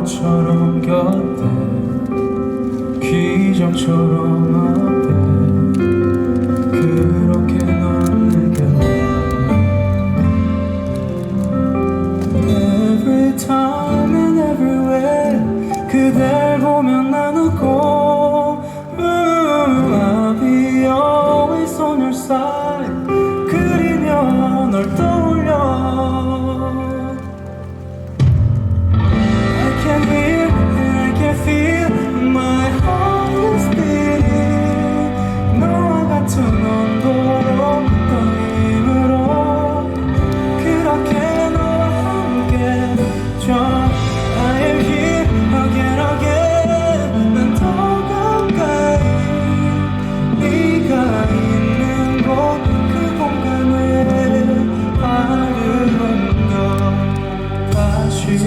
바보처럼 곁에 귀정처럼 다시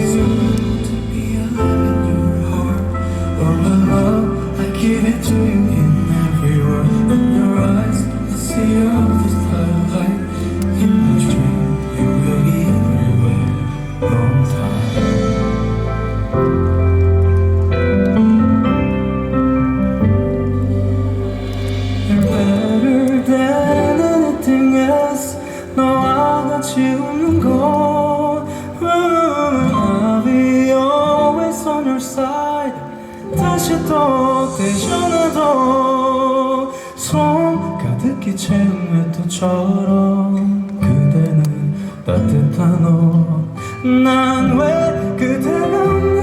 지우는 것 I'll be always on your side. 다시 또 되잖아도 손 가득히 채운 외투처럼 그대는 따뜻한 옷난왜 그대가 없는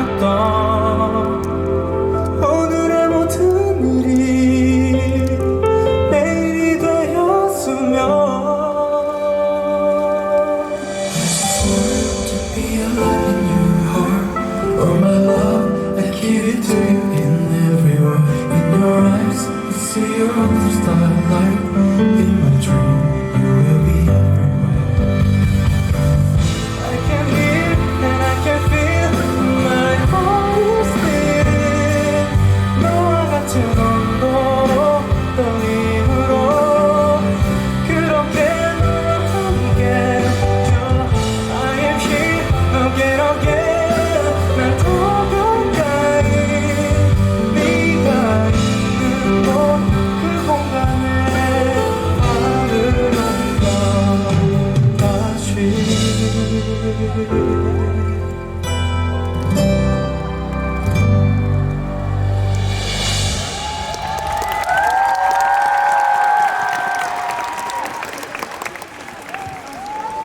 않았던 오늘의 모든 일이 내일이 되었으면 To be alive in your heart All my love, I give it to you in every word In your eyes, I see your other starlight Be my dream